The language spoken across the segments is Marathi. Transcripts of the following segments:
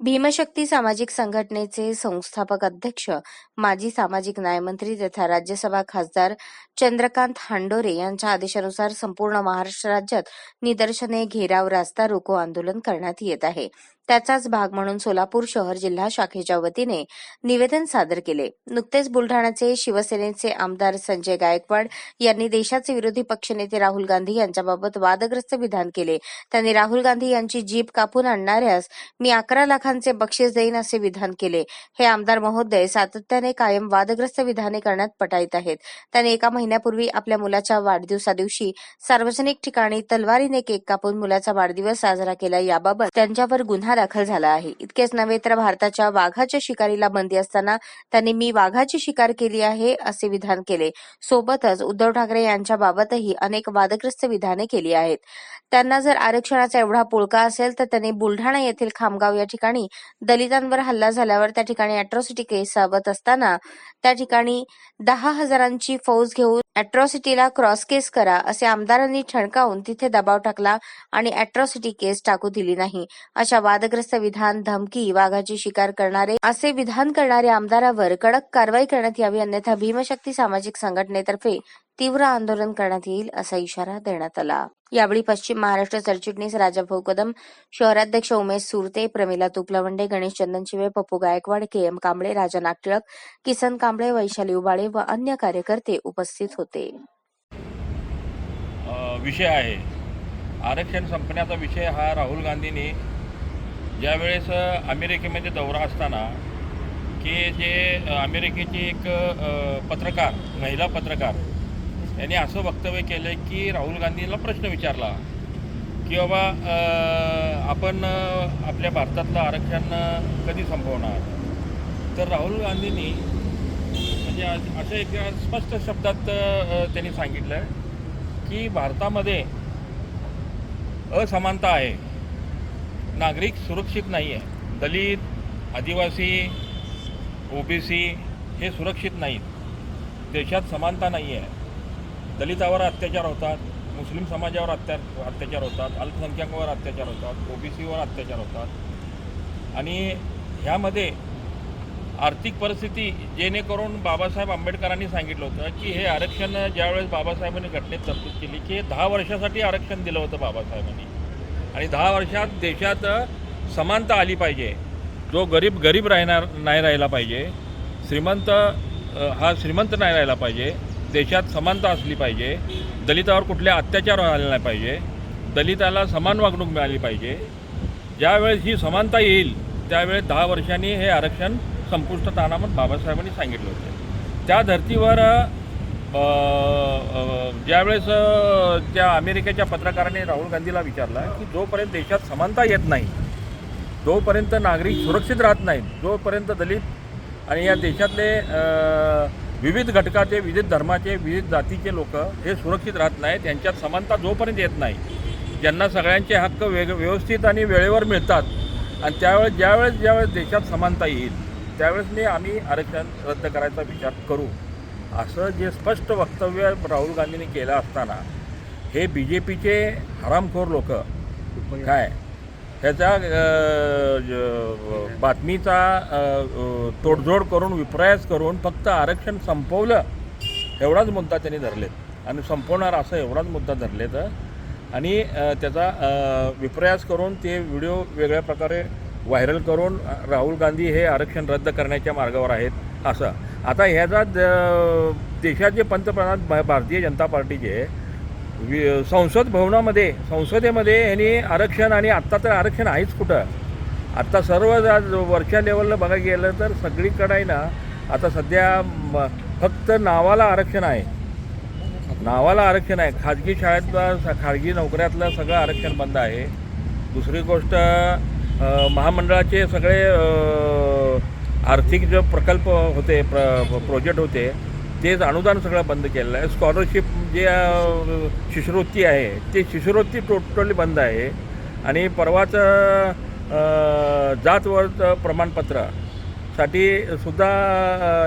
भीमशक्ती सामाजिक संघटनेचे संस्थापक अध्यक्ष माजी सामाजिक न्यायमंत्री तथा राज्यसभा खासदार चंद्रकांत हांडोरे यांच्या आदेशानुसार संपूर्ण महाराष्ट्र राज्यात निदर्शने घेराव रास्ता रोको आंदोलन करण्यात येत आहे. त्याचाच भाग म्हणून सोलापूर शहर जिल्हा शाखेच्या वतीने निवेदन सादर केले. नुकतेच बुलढाण्याचे शिवसेनेचे आमदार संजय गायकवाड यांनी देशाचे विरोधी पक्षनेते राहुल गांधी यांच्याबाबत वादग्रस्त विधान केले. त्यांनी राहुल गांधी यांची जीप कापून आणणाऱ्यास मी अकरा लाखांचे बक्षीस देईन असे विधान केले. हे आमदार महोदय सातत्याने कायम वादग्रस्त विधाने करण्यात पटाईत आहेत. त्याने एका महिन्यापूर्वी आपल्या मुलाच्या वाढदिवसादिवशी सार्वजनिक ठिकाणी तलवारीने केक कापून मुलाचा वाढदिवस साजरा केला. याबाबत त्यांच्यावर गुन्हा दाखल झाला आहे. इतकेच नव्हे तर भारताच्या वाघाच्या शिकारीला बंदी असताना त्यांनी मी वाघाची शिकार केली आहे असे विधान केले. सोबतच उद्धव ठाकरे यांच्या बाबतही अनेक वादग्रस्त विधाने केली आहेत. त्यांना जर आरक्षणाचा एवढा पुळका असेल तर त्यांनी बुलढाणा येथील खामगाव या ठिकाणी दलितांवर हल्ला झाल्यावर त्या ठिकाणी अॅट्रॉसिटी केस सावत असताना त्या ठिकाणी दहा हजारांची फौज घेऊन अॅट्रॉसिटीला क्रॉस केस करा असे आमदारांनी ठणकावून तिथे दबाव टाकला आणि अॅट्रॉसिटी केस टाकू दिली नाही. अशा वाद वादग्रस्त विधान धमकी वाघाची शिकार करणारे असे विधान करणाऱ्या आमदारावर कडक कारवाई करण्यात यावी अन्यथा भीमशक्ती सामाजिक संघटनेतर्फे तीव्र आंदोलन करण्यात येईल असा इशारा देण्यात आला. यावेळी पश्चिम महाराष्ट्र सरचिटणीस राजाभाऊ कदम शहराध्यक्ष उमेश सुरते प्रमिला तुपलवंडे गणेश चंदनशिवे पप्पू गायकवाड के एम कांबळे राजा नागटिळक किसन कांबळे वैशाली उबाळे व अन्य कार्यकर्ते उपस्थित होते. विषय आहे. आरक्षण संपण्याचा विषय हा राहुल गांधींनी ज्यावेळेस अमेरिकेमध्ये दौरा असताना की जे अमेरिकेची एक पत्रकार महिला पत्रकार यांनी असं वक्तव्य केलं की राहुल गांधींना प्रश्न विचारला की बाबा आपण आपल्या भारतातलं आरक्षण कधी संपवणार? तर राहुल गांधींनी म्हणजे असं एक स्पष्ट शब्दात त्यांनी सांगितलं की भारतामध्ये असमानता आहे. नागरिक सुरक्षित नाही आहे दलित आदिवासी ओबीसी हे सुरक्षित नाहीत. देशात समानता नाही आहे दलितावर अत्याचार होतात मुस्लिम समाजावर अत्या अत्याचार होतात अल्पसंख्याकावर अत्याचार होतात ओबीसीवर अत्याचार होतात. आणि ह्यामध्ये आर्थिक परिस्थिती जेणेकरून बाबासाहेब आंबेडकरांनी सांगितलं होतं की हे आरक्षण ज्यावेळेस बाबासाहेबांनी घटनेत तरतूद केली की दहा वर्षासाठी आरक्षण दिलं होतं बाबासाहेबांनी. आणि दहा वर्षात देशात समानता आली पाहिजे. जो गरीब गरीब राहणार नाही राहिला पाहिजे. श्रीमंत हा श्रीमंत नाही राहिला पाहिजे. देशात समानता असली पाहिजे. दलितावर कुठले अत्याचार व्हायला नाही पाहिजे. दलिताला समान वागणूक मिळाली पाहिजे. ज्यावेळेस ही समानता येईल त्यावेळेस दहा वर्षांनी हे आरक्षण संपुष्टात आणा म्हणून बाबासाहेबांनी सांगितलं होतं. त्या धर्तीवर ज्यावेळेस त्या अमेरिकेच्या पत्रकाराने राहुल गांधीला विचारला की जोपर्यंत देशात समानता येत नाही जोपर्यंत नागरिक सुरक्षित राहत नाहीत जोपर्यंत दलित आणि या देशातले विविध घटकाचे विविध धर्माचे विविध जातीचे लोक हे सुरक्षित राहत नाहीत यांच्यात समानता जोपर्यंत येत नाही ज्यांना सगळ्यांचे हक्क वेग व्यवस्थित आणि वेळेवर मिळतात. आणि त्यावेळेस ज्यावेळेस ज्यावेळेस देशात समानता येईल त्यावेळेस मी आम्ही आरक्षण रद्द करायचा विचार करू. असं जे स्पष्ट वक्तव्य राहुल गांधींनी केलं असताना हे बी जे पीचे हरामखोर लोक. काय? ह्याचा बातमीचा तोडजोड करून विप्रयास करून फक्त आरक्षण संपवलं एवढाच मुद्दा त्यांनी धरलेत. आणि संपवणार असं एवढाच मुद्दा धरलेत आणि त्याचा विप्रयास करून ते व्हिडिओ वेगळ्या प्रकारे व्हायरल करून राहुल गांधी हे आरक्षण रद्द करण्याच्या मार्गावर आहेत असं. आता ह्याचा द- देशाचे पंतप्रधान भारतीय जनता पार्टीचे वि संसद भवनामध्ये संसदेमध्ये ह्यांनी आरक्षण आणि आत्ता तर आरक्षण आहेच कुठं? आत्ता सर्व वरच्या लेवलला बघायला गेलं तर सगळीकडे आहे ना आता सध्या फक्त नावाला आरक्षण आहे. नावाला आरक्षण आहे. खाजगी शाळेतलं खाजगी नोकऱ्यातलं सगळं आरक्षण बंद आहे. दुसरी गोष्ट महामंडळाचे सगळे आर्थिक जे प्रकल्प होते प्र प्रोजेक्ट होते तेच अनुदान सगळं बंद केलेलं आहे. स्कॉलरशिप जे शिष्यवृत्ती आहे ते शिष्यवृत्ती टोटली बंद आहे. आणि परवाचं जातवर प्रमाणपत्रसाठी सुद्धा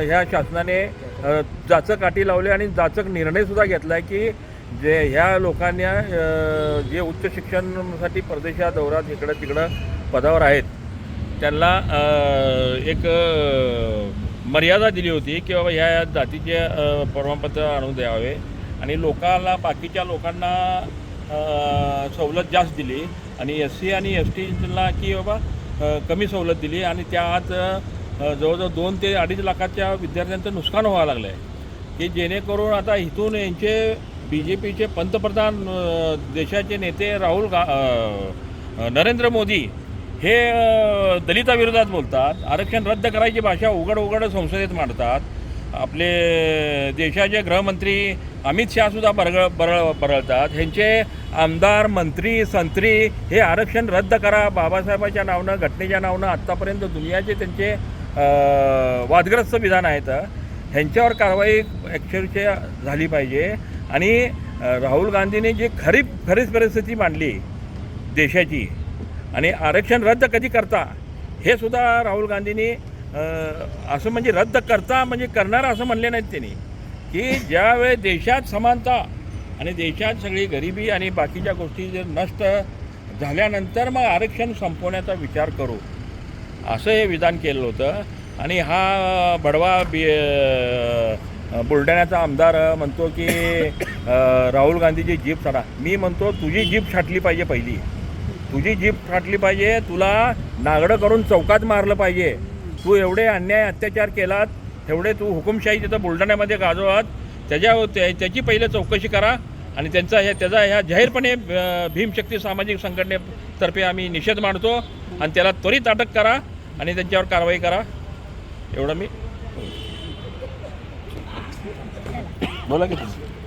ह्या शासनाने जाचक काठी लावले आणि जाचक निर्णयसुद्धा घेतला आहे की जे ह्या लोकांना जे उच्च शिक्षणासाठी परदेशात दौऱ्यात इकडं तिकडं पदावर आहेत त्यांना एक मर्यादा दिली होती की बाबा ह्या जातीचे प्रमाणपत्र आणून द्यावे. आणि लोकांना बाकीच्या लोकांना सवलत जास्त दिली. आणि एस सी आणि एस टीला की बाबा कमी सवलत दिली. आणि त्या आत जवळजवळ दोन ते अडीच लाखाच्या विद्यार्थ्यांचं नुकसान व्हावं लागलं आहे की जेणेकरून आता इथून यांचे बी जे पीचे पंतप्रधान देशाचे नेते राहुल गा नरेंद्र मोदी हे दलिताविरोधात बोलतात आरक्षण रद्द करायची भाषा उघड उघड संसदेत मांडतात. आपले देशाचे गृहमंत्री अमित शहासुद्धा बरगळ बरळ बरळतात. ह्यांचे आमदार मंत्री संत्री हे आरक्षण रद्द करा. बाबासाहेबाच्या नावनं घटनेच्या नावनं आत्तापर्यंत दुनियाचे त्यांचे वादग्रस्त विधान आहेत. ह्यांच्यावर कारवाई ॲक्च्युअलच्या झाली पाहिजे. आणि राहुल गांधीने जी खरी खरीच परिस्थिती मांडली देशाची आणि आरक्षण रद्द कधी करता? हे सुद्धा राहुल गांधींनी असं म्हणजे रद्द करता म्हणजे करणार असं म्हणले नाहीत त्यांनी. की ज्यावेळेस देशात समानता आणि देशात सगळी गरिबी आणि बाकीच्या गोष्टी जर नष्ट झाल्यानंतर मग आरक्षण संपवण्याचा विचार करू. असं हे विधान केलं होतं. आणि हा बडवा बी बुलढाण्याचा आमदार म्हणतो की राहुल गांधीची जीप साडा. मी म्हणतो तुझी जीप छाटली पाहिजे पहिली. तुझी जीप फाटली पाहिजे तुला नागडं करून चौकात मारलं पाहिजे. तू एवढे अन्याय अत्याचार केलात एवढे तू हुकुमशाही तिथं बुलढाण्यामध्ये गाजवात त्याच्या त्या- त्याची पहिले चौकशी करा आणि त्यांचा हे त्याचा ह्या जाहीरपणे भीमशक्ती सामाजिक संघटनेतर्फे आम्ही निषेध मांडतो आणि त्याला त्वरित अटक करा आणि त्यांच्यावर कारवाई करा. एवढं मी बोला की